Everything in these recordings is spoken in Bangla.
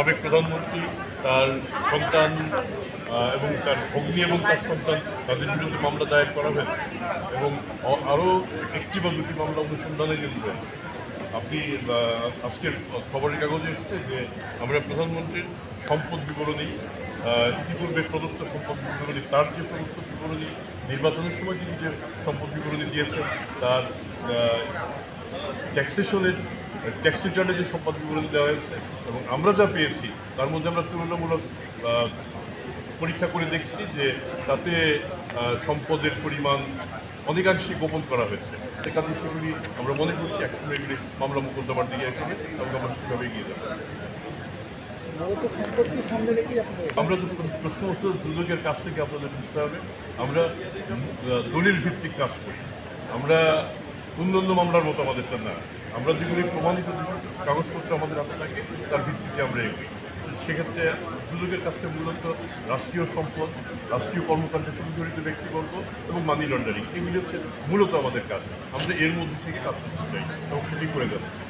সাবেক প্রধানমন্ত্রী, তার সন্তান এবং তার ভগ্নী এবং তার সন্তান, তাদের বিরুদ্ধে মামলা দায়ের করা হয়েছে এবং আরও একটি বা দুটি মামলা অনুসন্ধানের জন্য রয়েছে আপনি আজকের খবরের কাগজে এসেছে যে আমরা প্রধানমন্ত্রীর সম্পদ বিবরণী ইতিপূর্বে প্রদত্ত সম্পদ বিবরণী, তার যে প্রদত্ত বিবরণী, নির্বাচনের সময় তিনি যে সম্পদ বিবরণী দিয়েছেন, তার ট্যাক্সেশনের ট্যাক্স রিটার্নে যে সম্পদ বিবরণ দেওয়া হয়েছে এবং আমরা যা পেয়েছি তার মধ্যে আমরা তুলনামূলক পরীক্ষা করে দেখছি যে তাতে সম্পদের পরিমাণ অনেকাংশে গোপন করা হয়েছে। সেগুলি আমরা মনে করছি একসময় এগুলি মামলা মোকদ্দমার দিকে এগোবে এবং আমরা সেভাবে এগিয়ে যাব। আমরা তো প্রশ্ন হচ্ছে দুদকের কাছ থেকে আপনাদের বুঝতে হবে। আমরা দলিল ভিত্তিক কাজ করি। আমরা অন্যান্য মামলার মতো আমাদেরটা না। আমরা যেগুলি প্রমাণিত কাগজপত্র আমাদের হাতে থাকে, তার ভিত্তিতে আমরা এগোই। সেক্ষেত্রে দুদকের কাছ মূলত রাষ্ট্রীয় সম্পদ, রাষ্ট্রীয় কর্মকাণ্ডের সঙ্গে জড়িত ব্যক্তিবর্গ এবং মানি লন্ডারিং এগুলি হচ্ছে মূলত আমাদের কাজ। আমরা এর মধ্যে থেকে কাজ করতে চাই এবং সেটি করে যাচ্ছি।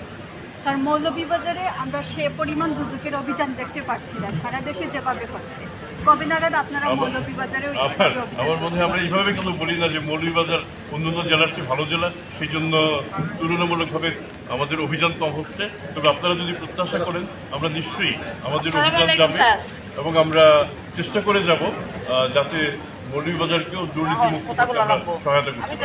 স্যার মৌলভীবাজারে আমরা সে পরিমাণ দুদকের অভিযান দেখতে পাচ্ছি না। সারা দেশে যেভাবে হচ্ছে। কবে নাগাদ আপনারা মৌলভীবাজারে আমার মনে হয় আমরা এইভাবে কেন বলি না যে মৌলভীবাজার অন্যান্য জেলার চেয়ে ভালো জেলা সেই জন্য তুলনামূলকভাবে আমাদের অভিযান কম হচ্ছে। তবে আপনারা যদি প্রত্যাশা করেন আমরা নিশ্চয়ই আমাদের অভিযান যাবে এবং আমরা চেষ্টা করে যাব আহ, যাতে মৌলভীবাজারকেও দুর্নীতিমুক্ত করতে আমরা সহায়তা করতে